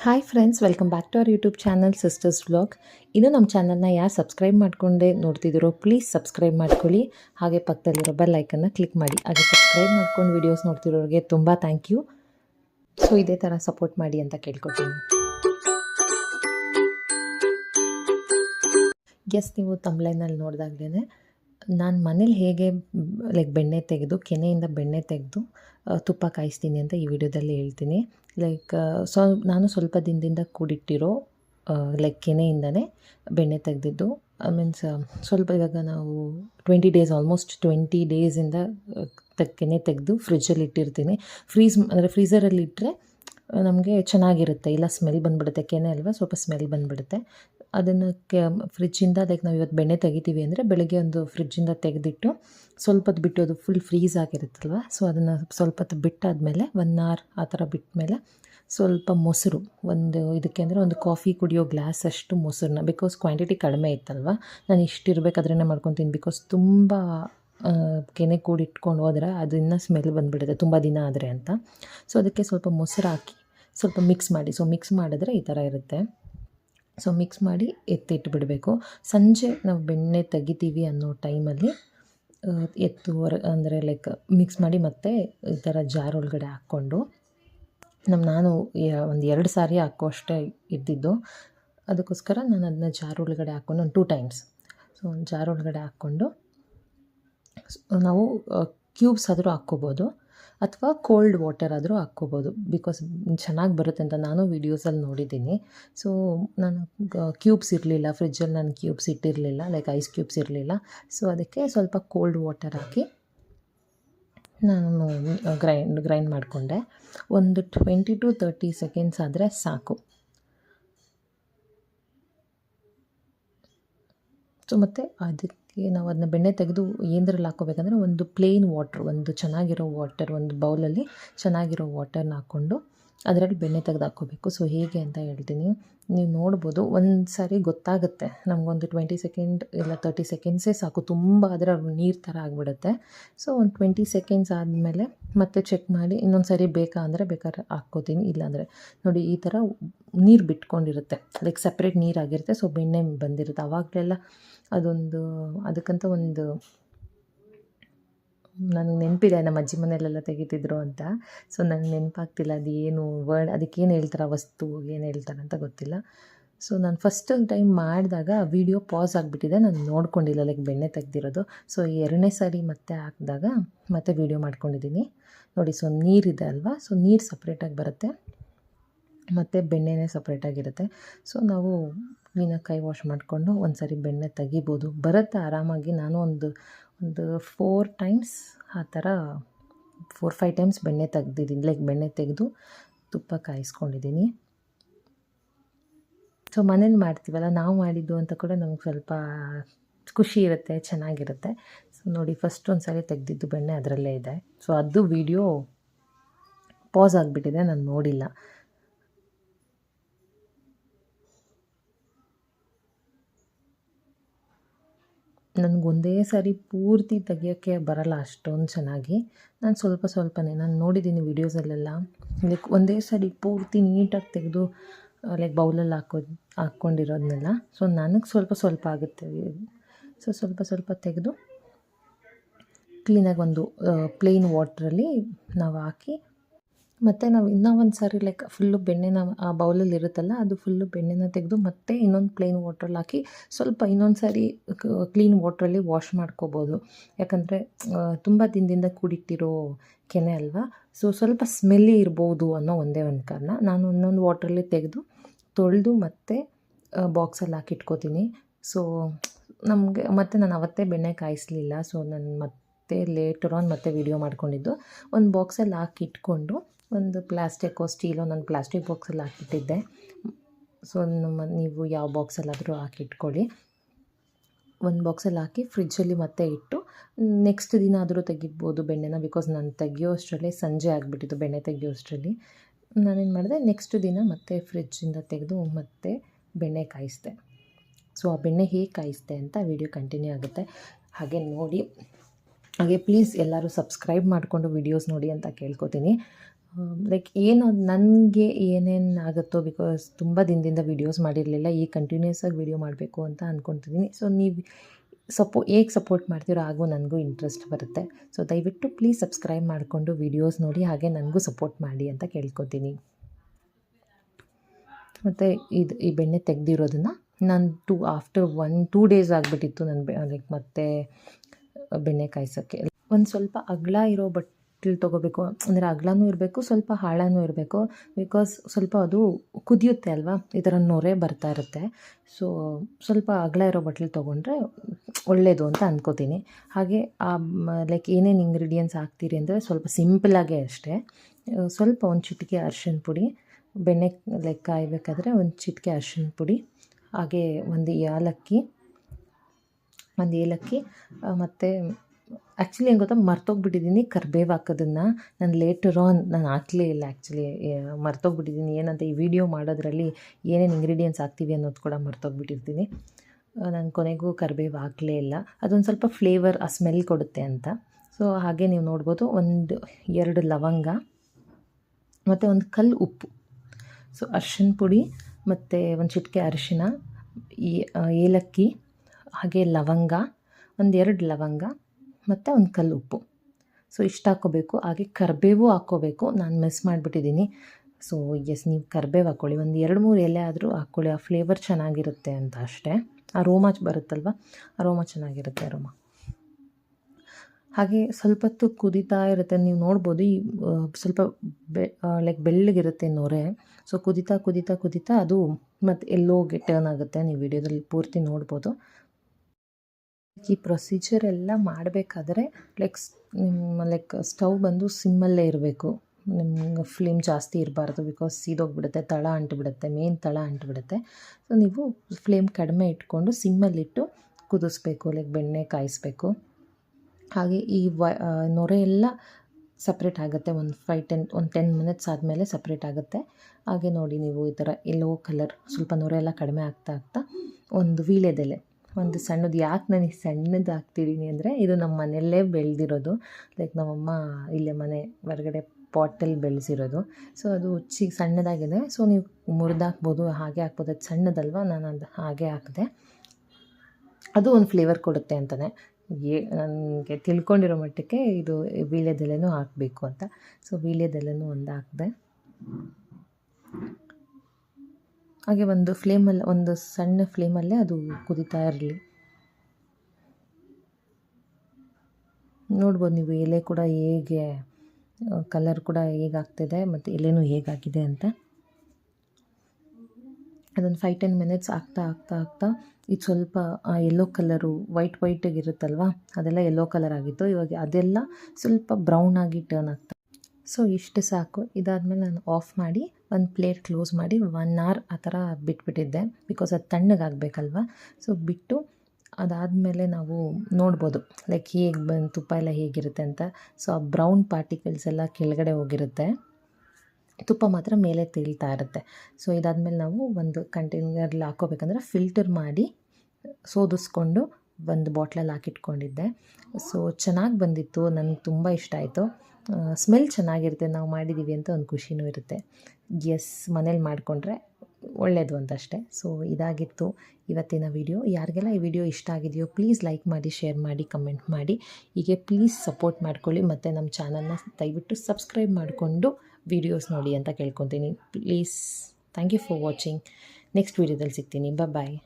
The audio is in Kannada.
Friends welcome back to our YouTube channel sisters blog ಇನ್ನು ನಮ್ಮ ಚಾನಲ್ನ ಯಾರು ಸಬ್ಸ್ಕ್ರೈಬ್ ಮಾಡಿಕೊಂಡೇ ನೋಡ್ತಿದ್ದೀರೋ ಪ್ಲೀಸ್ ಸಬ್ಸ್ಕ್ರೈಬ್ ಮಾಡ್ಕೊಳ್ಳಿ. ಹಾಗೆ ಪಕ್ಕದಲ್ಲಿರೋ ಬೆಲ್ ಐಕನ್ನ ಕ್ಲಿಕ್ ಮಾಡಿ. ಹಾಗೆ ಸಬ್ಸ್ಕ್ರೈಬ್ ಮಾಡ್ಕೊಂಡು ವೀಡಿಯೋಸ್ ನೋಡ್ತಿರೋರಿಗೆ ತುಂಬ ಥ್ಯಾಂಕ್ ಯು ಸೊ ಇದೇ ಥರ ಸಪೋರ್ಟ್ ಮಾಡಿ ಅಂತ ಕೇಳ್ಕೊತೀನಿ. ಎಸ್ ನೀವು ತಮ್ಲೈನಲ್ಲಿ ನೋಡಿದಾಗ್ಲೇ ನಾನು ಮನೇಲಿ ಹೇಗೆ ಲೈಕ್ ಬೆಣ್ಣೆ ತೆಗೆದು, ಕೆನೆಯಿಂದ ಬೆಣ್ಣೆ ತೆಗೆದು ತುಪ್ಪ ಕಾಯಿಸ್ತೀನಿ ಅಂತ ಈ ವಿಡಿಯೋದಲ್ಲಿ ಹೇಳ್ತೀನಿ. ಲೈಕ್ ಸೊ ನಾನು ಸ್ವಲ್ಪ ದಿನದಿಂದ ಕೂಡಿಟ್ಟಿರೋ ಲೈಕ್ ಕೆನೆಯಿಂದನೇ ಬೆಣ್ಣೆ ತೆಗೆದಿದ್ದು. ಮೀನ್ಸ್ ಸ್ವಲ್ಪ ಇವಾಗ ನಾವು ಟ್ವೆಂಟಿ ಡೇಸ್ ಆಲ್ಮೋಸ್ಟ್ ಟ್ವೆಂಟಿ ಡೇಸಿಂದ ಕೆನೆ ತೆಗೆದು ಫ್ರಿಜ್ಜಲ್ಲಿ ಇಟ್ಟಿರ್ತೀನಿ. ಫ್ರೀಸ್ ಅಂದರೆ ಫ್ರೀಸರಲ್ಲಿ ಇಟ್ಟರೆ ನಮಗೆ ಚೆನ್ನಾಗಿರುತ್ತೆ. ಇಲ್ಲ ಸ್ಮೆಲ್ ಬಂದುಬಿಡುತ್ತೆ, ಕೆನೆ ಅಲ್ವಾ, ಸ್ವಲ್ಪ ಸ್ಮೆಲ್ ಬಂದುಬಿಡುತ್ತೆ. ಅದನ್ನು ಕೆ ಫ್ರಿಜ್ಜಿಂದ ಅದಕ್ಕೆ ನಾವು ಇವತ್ತು ಬೆಣ್ಣೆ ತೆಗಿತೀವಿ ಅಂದರೆ ಬೆಳಗ್ಗೆ ಒಂದು ಫ್ರಿಜ್ಜಿಂದ ತೆಗೆದಿಟ್ಟು ಸ್ವಲ್ಪ ಹೊತ್ತು ಬಿಟ್ಟು ಅದು ಫುಲ್ ಫ್ರೀಸ್ ಆಗಿರುತ್ತಲ್ವ? ಸೊ ಅದನ್ನು ಸ್ವಲ್ಪ ಹೊತ್ತು ಬಿಟ್ಟಾದಮೇಲೆ ಒನ್ ಅವರ್ ಆ ಥರ ಬಿಟ್ಟಮೇಲೆ ಸ್ವಲ್ಪ ಮೊಸರು, ಒಂದು ಇದಕ್ಕೆ ಅಂದರೆ ಒಂದು ಕಾಫಿ ಕುಡಿಯೋ ಗ್ಲಾಸ್ ಅಷ್ಟು ಮೊಸರನ್ನ ಬಿಕಾಸ್ ಕ್ವಾಂಟಿಟಿ ಕಡಿಮೆ ಇತ್ತಲ್ವ? ನಾನು ಇಷ್ಟು ಇರಬೇಕಾದ್ರೇ ಮಾಡ್ಕೊತೀನಿ ಬಿಕಾಸ್ ತುಂಬ ಕೆನೆ ಕೂಡಿಟ್ಕೊಂಡು ಹೋದ್ರೆ ಅದನ್ನು ಸ್ಮೆಲ್ ಬಂದುಬಿಡುತ್ತೆ, ತುಂಬ ದಿನ ಆದರೆ ಅಂತ. ಸೊ ಅದಕ್ಕೆ ಸ್ವಲ್ಪ ಮೊಸರು ಹಾಕಿ ಸ್ವಲ್ಪ ಮಿಕ್ಸ್ ಮಾಡಿ ಸೊ ಮಿಕ್ಸ್ ಮಾಡಿದ್ರೆ ಈ ಥರ ಇರುತ್ತೆ. ಸೊ ಮಿಕ್ಸ್ ಮಾಡಿ ಎತ್ತಿಟ್ಬಿಡಬೇಕು. ಸಂಜೆ ನಾವು ಬೆಣ್ಣೆ ತೆಗಿತೀವಿ ಅನ್ನೋ ಟೈಮಲ್ಲಿ ಎತ್ತು ಹೊರ, ಅಂದರೆ ಲೈಕ್ ಮಿಕ್ಸ್ ಮಾಡಿ ಮತ್ತೆ ಈ ಥರ ಜಾರ್ ಒಳಗಡೆ ಹಾಕ್ಕೊಂಡು ನಮ್ಮ ನಾನು ಒಂದು ಎರಡು ಸಾರಿ ಹಾಕೋ ಅಷ್ಟೇ ಇದ್ದಿದ್ದು. ಅದಕ್ಕೋಸ್ಕರ ನಾನು ಅದನ್ನ ಜಾರ್ ಒಳಗಡೆ ಹಾಕ್ಕೊಂಡು ಒಂದು ಟೂ ಟೈಮ್ಸ್ ಸೊ ಒಂದು ಜಾರ್ ಒಳಗಡೆ ಹಾಕ್ಕೊಂಡು ನಾವು ಕ್ಯೂಬ್ಸ್ ಆದರೂ ಹಾಕ್ಕೋಬೋದು. ಅಥವಾ ಕೋಲ್ಡ್ ವಾಟರ್ ಆದರೂ ಹಾಕ್ಕೋಬೋದು. ಬಿಕಾಸ್ ಚೆನ್ನಾಗಿ ಬರುತ್ತೆ ಅಂತ ನಾನು ವೀಡಿಯೋಸಲ್ಲಿ ನೋಡಿದ್ದೀನಿ. ಸೊ ನಾನು ಕ್ಯೂಬ್ಸ್ ಇರಲಿಲ್ಲ. ಫ್ರಿಜ್ಜಲ್ಲಿ ನಾನು ಕ್ಯೂಬ್ಸ್ ಇಟ್ಟಿರಲಿಲ್ಲ. ಲೈಕ್ ಐಸ್ ಕ್ಯೂಬ್ಸ್ ಇರಲಿಲ್ಲ. ಸೊ ಅದಕ್ಕೆ ಸ್ವಲ್ಪ ಕೋಲ್ಡ್ ವಾಟರ್ ಹಾಕಿ ನಾನು ಗ್ರೈಂಡ್ ಗ್ರೈಂಡ್ ಮಾಡಿಕೊಂಡೆ. ಒಂದು ಟ್ವೆಂಟಿ ಟು ತರ್ಟಿ ಸೆಕೆಂಡ್ಸ್ ಆದರೆ ಸಾಕು. ಸೊ ಮತ್ತು ಅದಕ್ಕೆ ನಾವು ಅದನ್ನ ಬೆಣ್ಣೆ ತೆಗೆದು ಏನದ್ರಲ್ಲಿ ಹಾಕ್ಕೋಬೇಕಂದ್ರೆ ಒಂದು ಪ್ಲೇನ್ ವಾಟ್ರ್ ಒಂದು ಚೆನ್ನಾಗಿರೋ ವಾಟರ್ ಒಂದು ಬೌಲಲ್ಲಿ ಚೆನ್ನಾಗಿರೋ ವಾಟರ್ನ ಹಾಕ್ಕೊಂಡು ಅದರಲ್ಲಿ ಬೆಣ್ಣೆ ತೆಗೆದು ಹಾಕ್ಕೋಬೇಕು. ಸೊ ಹೇಗೆ ಅಂತ ಹೇಳ್ತೀನಿ. ನೀವು ನೋಡ್ಬೋದು ಒಂದು ಸಾರಿ ಗೊತ್ತಾಗುತ್ತೆ. ನಮಗೊಂದು ಟ್ವೆಂಟಿ ಸೆಕೆಂಡ್ ಇಲ್ಲ ತರ್ಟಿ ಸೆಕೆಂಡ್ಸೇ ಸಾಕು. ತುಂಬ ಅದರ ನೀರು ಥರ ಆಗಿಬಿಡುತ್ತೆ. ಸೊ ಒಂದು ಟ್ವೆಂಟಿ ಸೆಕೆಂಡ್ಸ್ ಆದಮೇಲೆ ಮತ್ತೆ ಚೆಕ್ ಮಾಡಿ ಇನ್ನೊಂದು ಸಾರಿ ಬೇಕಾ ಅಂದರೆ ಬೇಕಾದ್ರೆ ಹಾಕ್ಕೋತೀನಿ. ಇಲ್ಲಾಂದರೆ ನೋಡಿ, ಈ ಥರ ನೀರು ಬಿಟ್ಕೊಂಡಿರುತ್ತೆ. ಲೈಕ್ ಸಪ್ರೇಟ್ ನೀರಾಗಿರುತ್ತೆ ಸೊ ಬೆಣ್ಣೆ ಬಂದಿರುತ್ತೆ. ಅವಾಗಲೆಲ್ಲ ಅದೊಂದು, ಅದಕ್ಕಂತ ಒಂದು ನನಗೆ ನೆನಪಿದೆ, ನಮ್ಮ ಅಜ್ಜಿ ಮನೆಯಲ್ಲೆಲ್ಲ ತೆಗಿತಿದ್ರು ಅಂತ. ಸೊ ನನಗೆ ನೆನಪಾಗ್ತಿಲ್ಲ ಅದು ಏನು ವರ್ಡ್ ಅದಕ್ಕೇನು ಹೇಳ್ತಾರೆ ಆ ವಸ್ತು, ಏನು ಹೇಳ್ತಾರೆ ಅಂತ ಗೊತ್ತಿಲ್ಲ. ಸೊ ನಾನು ಫಸ್ಟ್ ಟೈಮ್ ಮಾಡಿದಾಗ ವೀಡಿಯೋ ಪಾಸ್ ಆಗಿಬಿಟ್ಟಿದೆ. ನಾನು ನೋಡ್ಕೊಂಡಿಲ್ಲ ಲೈಕ್ ಬೆಣ್ಣೆ ತೆಗ್ದಿರೋದು. ಸೊ ಎರಡನೇ ಸಾರಿ ಮತ್ತೆ ಹಾಕಿದಾಗ ಮತ್ತೆ ವಿಡಿಯೋ ಮಾಡ್ಕೊಂಡಿದ್ದೀನಿ ನೋಡಿ ಸೊ ನೀರಿದೆ ಅಲ್ವಾ? ಸೊ ನೀರು ಸಪ್ರೇಟಾಗಿ ಬರುತ್ತೆ. ಮತ್ತು ಬೆಣ್ಣೆನೇ ಸಪ್ರೇಟಾಗಿರುತ್ತೆ ಸೊ ನಾವು ಕ್ಲೀನಾಗಿ ಕೈ ವಾಶ್ ಮಾಡಿಕೊಂಡು ಒಂದು ಸಾರಿ ಬೆಣ್ಣೆ ತೆಗಿಬೋದು. ಬರುತ್ತೆ, ಆರಾಮಾಗಿ. ನಾನು ಒಂದು ಒಂದು ಫೋರ್ ಟೈಮ್ಸ್ ಆ ಥರ ಫೋರ್ ಫೈವ್ ಟೈಮ್ಸ್ ಬೆಣ್ಣೆ ತೆಗ್ದಿದ್ದೀನಿ ಲೈಕ್ ಬೆಣ್ಣೆ ತೆಗೆದು ತುಪ್ಪ ಕಾಯಿಸ್ಕೊಂಡಿದ್ದೀನಿ. ಸೊ ಮನೇಲಿ ಮಾಡ್ತೀವಲ್ಲ, ನಾವು ಮಾಡಿದ್ದು ಅಂತ ಕೂಡ ನಮ್ಗೆ ಸ್ವಲ್ಪ ಖುಷಿ ಇರುತ್ತೆ, ಚೆನ್ನಾಗಿರುತ್ತೆ. ಸೊ ನೋಡಿ ಫಸ್ಟ್ ಒಂದು ತೆಗೆದಿದ್ದು ಬೆಣ್ಣೆ ಅದರಲ್ಲೇ ಇದೆ. ಸೊ ಅದು ವೀಡಿಯೋ ಪಾಸ್ ಆಗಿಬಿಟ್ಟಿದೆ, ನಾನು ನೋಡಿಲ್ಲ. ನನಗೆ ಒಂದೇ ಸಾರಿ ಪೂರ್ತಿ ತೆಗಿಯೋಕ್ಕೆ ಬರಲ್ಲ ಅಷ್ಟೊಂದು ಚೆನ್ನಾಗಿ. ನಾನು ಸ್ವಲ್ಪ ಸ್ವಲ್ಪನೇ, ನಾನು ನೋಡಿದ್ದೀನಿ ವೀಡಿಯೋಸಲ್ಲೆಲ್ಲ. ಲೈಕ್ ಒಂದೇ ಸಾರಿ ಪೂರ್ತಿ ನೀಟಾಗಿ ತೆಗೆದು ಲೈಕ್ ಬೌಲಲ್ಲಿ ಹಾಕೋ ಹಾಕ್ಕೊಂಡಿರೋದನ್ನೆಲ್ಲ ಸೊ ನನಗೆ ಸ್ವಲ್ಪ ಸ್ವಲ್ಪ ಆಗುತ್ತೆ. ಸೊ ಸ್ವಲ್ಪ ಸ್ವಲ್ಪ ತೆಗೆದು ಕ್ಲೀನಾಗಿ ಒಂದು ಪ್ಲೇನ್ ವಾಟ್ರಲ್ಲಿ ನಾವು ಹಾಕಿ ಮತ್ತು ನಾವು ಇನ್ನೂ ಒಂದು ಸಾರಿ ಲೈಕ್ ಫುಲ್ಲು ಬೆಣ್ಣೆನ ಆ ಬೌಲಲ್ಲಿ ಇರುತ್ತಲ್ಲ, ಅದು ಫುಲ್ಲು ಬೆಣ್ಣೆನ ತೆಗೆದು ಮತ್ತೆ ಇನ್ನೊಂದು ಪ್ಲೇನ್ ವಾಟ್ರಲ್ಲಿ ಹಾಕಿ ಸ್ವಲ್ಪ ಇನ್ನೊಂದು ಸಾರಿ ಕ್ಲೀನ್ ವಾಟ್ರಲ್ಲಿ ವಾಶ್ ಮಾಡ್ಕೋಬೋದು. ಯಾಕಂದರೆ ತುಂಬ ದಿನದಿಂದ ಕೂಡಿಟ್ಟಿರೋ ಕೆನೆ ಅಲ್ವಾ? ಸೊ ಸ್ವಲ್ಪ ಸ್ಮೆಲ್ಲಿ ಇರ್ಬೋದು ಅನ್ನೋ ಒಂದೇ ಒಂದು ಕಾರಣ. ನಾನು ಇನ್ನೊಂದು ವಾಟ್ರಲ್ಲಿ ತೆಗೆದು, ತೊಳೆದು ಮತ್ತೆ ಬಾಕ್ಸಲ್ಲಿ ಹಾಕಿಟ್ಕೋತೀನಿ. ಸೊ ನಮಗೆ, ಮತ್ತು ನಾನು ಅವತ್ತೇ ಬೆಣ್ಣೆ ಕಾಯಿಸಲಿಲ್ಲ. ಸೊ ನಾನು ಮತ್ತೆ ಲೇಟರ್ ಆನ್ ಮತ್ತೆ ವಿಡಿಯೋ ಮಾಡ್ಕೊಂಡಿದ್ದು. ಒಂದು ಬಾಕ್ಸಲ್ಲಿ ಹಾಕಿ ಇಟ್ಕೊಂಡು ಒಂದು ಪ್ಲಾಸ್ಟಿಕ್ಕೋ ಸ್ಟೀಲೋ ನಾನು ಪ್ಲಾಸ್ಟಿಕ್ ಬಾಕ್ಸಲ್ಲಿ ಹಾಕಿಟ್ಟಿದ್ದೆ ಸೊ ನಮ್ಮ ನೀವು ಯಾವ ಬಾಕ್ಸಲ್ಲಾದರೂ ಹಾಕಿಟ್ಕೊಳ್ಳಿ. ಒಂದು ಬಾಕ್ಸಲ್ಲಿ ಹಾಕಿ ಫ್ರಿಜ್ಜಲ್ಲಿ ಮತ್ತೆ ಇಟ್ಟು, ನೆಕ್ಸ್ಟ್ ದಿನ ಆದರೂ ತೆಗಿಬೋದು ಬೆಣ್ಣೆನ, ಬಿಕಾಸ್ ನಾನು ತೆಗಿಯೋ ಅಷ್ಟರಲ್ಲಿ ಸಂಜೆ ಆಗಿಬಿಟ್ಟಿತ್ತು ಬೆಣ್ಣೆ ತೆಗಿಯೋ ಅಷ್ಟರಲ್ಲಿ. ನಾನೇನು ಮಾಡಿದೆ, ನೆಕ್ಸ್ಟ್ ದಿನ ಮತ್ತೆ ಫ್ರಿಜ್ಜಿಂದ ತೆಗೆದು ಮತ್ತೆ ಬೆಣ್ಣೆ ಕಾಯಿಸಿದೆ. ಸೊ ಆ ಬೆಣ್ಣೆ ಹೇಗೆ ಕಾಯಿಸಿದೆ ಅಂತ ವಿಡಿಯೋ ಕಂಟಿನ್ಯೂ ಆಗುತ್ತೆ. ಹಾಗೆ ನೋಡಿ. ಹಾಗೆ ಪ್ಲೀಸ್ ಎಲ್ಲರೂ ಸಬ್ಸ್ಕ್ರೈಬ್ ಮಾಡಿಕೊಂಡು ವೀಡಿಯೋಸ್ ನೋಡಿ ಅಂತ ಕೇಳ್ಕೊತೀನಿ. ಲೈಕ್ ಏನು ನನಗೆ ಏನೇನು ಆಗುತ್ತೋ ಬಿಕಾಸ್ ತುಂಬ ದಿನದಿಂದ ವೀಡಿಯೋಸ್ ಮಾಡಿರಲಿಲ್ಲ, ಈ ಕಂಟಿನ್ಯೂಸ್ ಆಗಿ ವೀಡಿಯೋ ಮಾಡಬೇಕು ಅಂತ ಅಂದ್ಕೊತಿದ್ದೀನಿ ಸೊ ನೀವು ಸಪೋ ಹೇಗೆ ಸಪೋರ್ಟ್ ಮಾಡ್ತೀರೋ ಹಾಗೂ ನನಗೂ ಇಂಟ್ರೆಸ್ಟ್ ಬರುತ್ತೆ. ಸೊ ದಯವಿಟ್ಟು ಪ್ಲೀಸ್ ಸಬ್ಸ್ಕ್ರೈಬ್ ಮಾಡಿಕೊಂಡು ವೀಡಿಯೋಸ್ ನೋಡಿ, ಹಾಗೆ ನನಗೂ ಸಪೋರ್ಟ್ ಮಾಡಿ ಅಂತ ಕೇಳ್ಕೊತೀನಿ. ಮತ್ತು ಇದು, ಈ ಬೆಣ್ಣೆ ತೆಗೆದಿರೋದನ್ನು ನಾನು two after one two days ಆಗಿಬಿಟ್ಟಿತ್ತು ನನ್ನ ಲೈಕ್ ಮತ್ತೆ ಬೆಣ್ಣೆ ಕಾಯಿಸೋಕ್ಕೆ ಒಂದು ಸ್ವಲ್ಪ ಅಗಲ ಇರೋ ಬಟ್ಟಲು ತೊಗೋಬೇಕು. ಅಂದರೆ ಅಗಲನೂ ಇರಬೇಕು, ಸ್ವಲ್ಪ ಹಾಳನೂ ಇರಬೇಕು. ಬಿಕಾಸ್ ಸ್ವಲ್ಪ ಅದು ಕುದಿಯುತ್ತೆ ಅಲ್ವಾ? ಈ ಥರ ನೊರೆ ಬರ್ತಾ ಇರುತ್ತೆ. ಸೊ ಸ್ವಲ್ಪ ಅಗಲ ಇರೋ ಬಟ್ಲು ತೊಗೊಂಡ್ರೆ ಒಳ್ಳೆಯದು ಅಂತ ಅಂದ್ಕೋತೀನಿ ಹಾಗೆ ಲೈಕ್ ಏನೇನು ಇಂಗ್ರೀಡಿಯೆಂಟ್ಸ್ ಹಾಕ್ತೀರಿ ಅಂದರೆ ಸ್ವಲ್ಪ ಸಿಂಪಲಾಗೇ ಅಷ್ಟೇ. ಸ್ವಲ್ಪ ಒಂದು ಚಿಟಿಕೆ ಅರ್ಶಿಣ ಪುಡಿ, ಬೆಣ್ಣೆ ಲೈಕ್ ಕಾಯಬೇಕಾದ್ರೆ ಒಂದು ಚಿಟಿಕೆ ಅರ್ಶಿಣ ಪುಡಿ, ಹಾಗೆ ಒಂದು ಏಲಕ್ಕಿ ಒಂದು ಏಲಕ್ಕಿ ಮತ್ತು ಆ್ಯಕ್ಚುಲಿ ಏನು ಗೊತ್ತಾ ಮರ್ತೋಗ್ಬಿಟ್ಟಿದ್ದೀನಿ ಕರ್ಬೇವು ಹಾಕೋದನ್ನು ನಾನು ಲೇಟರ್ ಆನ್ ನಾನು ಹಾಕಲೇ ಇಲ್ಲ ಆ್ಯಕ್ಚುಲಿ ಮರ್ತೋಗ್ಬಿಟ್ಟಿದ್ದೀನಿ ಏನಂತ ಈ ವಿಡಿಯೋ ಮಾಡೋದ್ರಲ್ಲಿ ಏನೇನು ಇಂಗ್ರೀಡಿಯೆಂಟ್ಸ್ ಹಾಕ್ತೀವಿ ಅನ್ನೋದು ಕೂಡ ಮರ್ತೋಗ್ಬಿಟ್ಟಿರ್ತೀನಿ. ನಾನು ಕೊನೆಗೂ ಕರ್ಬೇವು ಹಾಕಲೇ ಇಲ್ಲ. ಅದೊಂದು ಸ್ವಲ್ಪ ಫ್ಲೇವರ್ ಆ ಸ್ಮೆಲ್ ಕೊಡುತ್ತೆ ಅಂತ. ಸೊ ಹಾಗೆ ನೀವು ನೋಡ್ಬೋದು, ಒಂದು ಎರಡು ಲವಂಗ, ಮತ್ತು ಒಂದು ಕಲ್ಲು ಉಪ್ಪು. ಸೊ ಅರ್ಶಿಣ ಪುಡಿ, ಮತ್ತು ಒಂದು ಚಿಟಿಕೆ ಅರಿಶಿನ ಏಲಕ್ಕಿ ಹಾಗೆ ಲವಂಗ, ಒಂದೆರಡು ಲವಂಗ ಮತ್ತು ಒಂದು ಕಲ್ಲು ಉಪ್ಪು. ಸೊ ಇಷ್ಟು ಹಾಕೋಬೇಕು ಹಾಗೆ ಕರಿಬೇವು ಹಾಕ್ಕೋಬೇಕು. ನಾನು ಮಿಸ್ ಮಾಡಿಬಿಟ್ಟಿದ್ದೀನಿ. ಸೊ ಎಸ್ ನೀವು ಕರಿಬೇವು ಹಾಕ್ಕೊಳ್ಳಿ. ಒಂದು ಎರಡು ಮೂರು ಎಲೆ ಆದರೂ ಹಾಕ್ಕೊಳ್ಳಿ. ಆ ಫ್ಲೇವರ್ ಚೆನ್ನಾಗಿರುತ್ತೆ ಅಂತ ಅಷ್ಟೇ. ಆ ರೋಮ ಬರುತ್ತಲ್ವ? ಆ ರೋಮ ಚೆನ್ನಾಗಿರುತ್ತೆ ರೋಮ ಹಾಗೆ ಸ್ವಲ್ಪ ಹೊತ್ತು ಕುದೀತಾ ಇರುತ್ತೆ. ನೀವು ನೋಡ್ಬೋದು ಈ ಸ್ವಲ್ಪ ಬೆ ಲೈಕ್ ಬೆಳ್ಳಗಿರುತ್ತೆ ನೊರೆ. ಸೊ ಕುದಿತಾ ಕುದಿತಾ ಕುದಿತಾ ಅದು ಮತ್ತು ಎಲ್ಲೋಗೆ ಟರ್ನ್ ಆಗುತ್ತೆ. ನೀವು ವಿಡಿಯೋದಲ್ಲಿ ಪೂರ್ತಿ ನೋಡ್ಬೋದು. ಈ ಪ್ರೊಸೀಜರ್ ಎಲ್ಲ ಮಾಡಬೇಕಾದ್ರೆ ಲೈಕ್ ನಿಮ್ಮ ಲೈಕ್ ಸ್ಟವ್ ಬಂದು ಸಿಮ್ಮಲ್ಲೇ ಇರಬೇಕು. ನಿಮ್ಗೆ ಫ್ಲೇಮ್ ಜಾಸ್ತಿ ಇರಬಾರ್ದು ಬಿಕಾಸ್ ಸೀದೋಗ್ಬಿಡುತ್ತೆ, ತಳ ಅಂಟಿಬಿಡುತ್ತೆ ಮೇನ್ ತಳ ಅಂಟಿಬಿಡುತ್ತೆ. ಸೊ ನೀವು ಫ್ಲೇಮ್ ಕಡಿಮೆ ಇಟ್ಕೊಂಡು ಸಿಮ್ಮಲ್ಲಿಟ್ಟು ಕುದಿಸ್ಬೇಕು ಲೈಕ್ ಬೆಣ್ಣೆ ಕಾಯಿಸ್ಬೇಕು. ಹಾಗೆ ಈ ವ ನೊರೆ ಎಲ್ಲ ಸಪ್ರೇಟ್ ಆಗುತ್ತೆ. ಒಂದು ಫೈವ್ ಟೆನ್ ಒಂದು ಟೆನ್ ಮಿನಿಟ್ಸ್ ಆದಮೇಲೆ ಸಪ್ರೇಟ್ ಆಗುತ್ತೆ. ಹಾಗೆ ನೋಡಿ ನೀವು ಈ ಥರ ಎಲ್ಲೋ ಕಲರ್ ಸ್ವಲ್ಪ ನೊರೆ ಎಲ್ಲ ಕಡಿಮೆ ಆಗ್ತಾ ಆಗ್ತಾ ಒಂದು ವೀಳ್ಯದೆಲೆ. ಒಂದು ಸಣ್ಣದು, ಯಾಕೆ ನನಗೆ ಸಣ್ಣದು ಹಾಕ್ತಿದ್ದೀನಿ ಅಂದರೆ ಇದು ನಮ್ಮ ಮನೆಯಲ್ಲೇ ಬೆಳೆದಿರೋದು. ಲೈಕ್ ನಮ್ಮಮ್ಮ ಇಲ್ಲೇ ಮನೆ ಹೊರಗಡೆ ಪಾಟಲ್ಲಿ ಬೆಳೆಸಿರೋದು. ಸೊ ಅದು ಚಿ ಸಣ್ಣದಾಗಿದೆ. ಸೊ ನೀವು ಮುರಿದಾಕ್ಬೋದು, ಹಾಗೆ ಹಾಕ್ಬೋದು. ಅದು ಸಣ್ಣದಲ್ವ? ನಾನು ಅದು ಹಾಗೆ ಹಾಕಿದೆ. ಅದು ಒಂದು ಫ್ಲೇವರ್ ಕೊಡುತ್ತೆ ಅಂತಲೇ ಏ, ನನಗೆ ತಿಳ್ಕೊಂಡಿರೋ ಮಟ್ಟಕ್ಕೆ ಇದು ವೀಳ್ಯದೆಲೆನೂ ಹಾಕಬೇಕು ಅಂತ. ಸೊ ವೀಳ್ಯದೆಲೆನೂ ಒಂದು ಹಾಕಿದೆ. ಹಾಗೆ ಒಂದು ಫ್ಲೇಮಲ್ಲಿ, ಒಂದು ಸಣ್ಣ ಫ್ಲೇಮಲ್ಲೇ ಅದು ಕುದೀತಾ ಇರಲಿ. ನೋಡ್ಬೋದು ನೀವು ಎಲೆ ಕೂಡ ಹೇಗೆ, ಕಲರ್ ಕೂಡ ಹೇಗಾಗ್ತಿದೆ ಮತ್ತು ಎಲೆನೂ ಹೇಗಾಗಿದೆ ಅಂತ. ಅದೊಂದು ಫೈವ್ ಟೆನ್ ಮಿನಿಟ್ಸ್ ಆಗ್ತಾ ಆಗ್ತಾ ಆಗ್ತಾ ಇದು ಸ್ವಲ್ಪ ಯೆಲ್ಲೋ ಕಲರು ವೈಟ್ ವೈಟಾಗಿರುತ್ತಲ್ವ ಅದೆಲ್ಲ ಯೆಲ್ಲೋ ಕಲರ್ ಆಗಿತ್ತು. ಇವಾಗ ಅದೆಲ್ಲ ಸ್ವಲ್ಪ ಬ್ರೌನ್ ಆಗಿ ಟರ್ನ್ ಆಗ್ತಾ ಸೊ ಇಷ್ಟು ಸಾಕು. ಇದಾದಮೇಲೆ ನಾನು ಆಫ್ ಮಾಡಿ ಒಂದು ಪ್ಲೇಟ್ ಕ್ಲೋಸ್ ಮಾಡಿ ಒನ್ ಅವರ್ ಆ ಥರ ಬಿಟ್ಬಿಟ್ಟಿದ್ದೆ. ಬಿಕಾಸ್ ಅದು ತಣ್ಣಗಾಗಬೇಕಲ್ವ ಸೊ ಬಿಟ್ಟು ಅದಾದಮೇಲೆ ನಾವು ನೋಡ್ಬೋದು. ಲೈಕ್ ಹೇಗೆ ಬಂದು ತುಪ್ಪ ಎಲ್ಲ ಹೇಗಿರುತ್ತೆ ಅಂತ. ಸೊ ಆ ಬ್ರೌನ್ ಪಾರ್ಟಿಕಲ್ಸ್ ಎಲ್ಲ ಕೆಳಗಡೆ ಹೋಗಿರುತ್ತೆ. ತುಪ್ಪ ಮಾತ್ರ ಮೇಲೆ ತೇಲ್ತಾ ಇರುತ್ತೆ. ಸೊ ಇದಾದಮೇಲೆ ನಾವು ಒಂದು ಕಂಟೈನರ್ಲಿ ಹಾಕೋಬೇಕಂದ್ರೆ ಫಿಲ್ಟರ್ ಮಾಡಿ ಸೋದಿಸ್ಕೊಂಡು ಒಂದು ಬಾಟ್ಲಲ್ಲಿ ಹಾಕಿಟ್ಕೊಂಡಿದ್ದೆ. ಸೊ ಚೆನ್ನಾಗಿ ಬಂದಿತ್ತು. ನನಗೆ ತುಂಬ ಇಷ್ಟ ಆಯಿತು. ಸ್ಮೆಲ್ ಚೆನ್ನಾಗಿರುತ್ತೆ, ನಾವು ಮಾಡಿದ್ದೀವಿ ಅಂತ ಒಂದು ಖುಷಿನೂ ಇರುತ್ತೆ. ಎಸ್ ಮನೇಲಿ ಮಾಡಿಕೊಂಡ್ರೆ ಒಳ್ಳೆಯದು ಅಂತ ಅಷ್ಟೇ ಸೊ ಇದಾಗಿತ್ತು ಇವತ್ತಿನ ವಿಡಿಯೋ ಯಾರಿಗೆಲ್ಲ ಈ ವಿಡಿಯೋ ಇಷ್ಟ ಆಗಿದೆಯೋ ಪ್ಲೀಸ್ ಲೈಕ್ ಮಾಡಿ ಶೇರ್ ಮಾಡಿ ಕಮೆಂಟ್ ಮಾಡಿ. ಹೀಗೆ ಪ್ಲೀಸ್ ಸಪೋರ್ಟ್ ಮಾಡ್ಕೊಳ್ಳಿ. ಮತ್ತು ನಮ್ಮ ಚಾನಲ್ನ ದಯವಿಟ್ಟು ಸಬ್ಸ್ಕ್ರೈಬ್ ಮಾಡಿಕೊಂಡು ವಿಡಿಯೋಸ್ ನೋಡಿ ಅಂತ ಕೇಳ್ಕೊತೀನಿ. Please thank you for watching next ವೀಡಿಯೋದಲ್ಲಿ ಸಿಗ್ತೀನಿ. ಬಾಯ್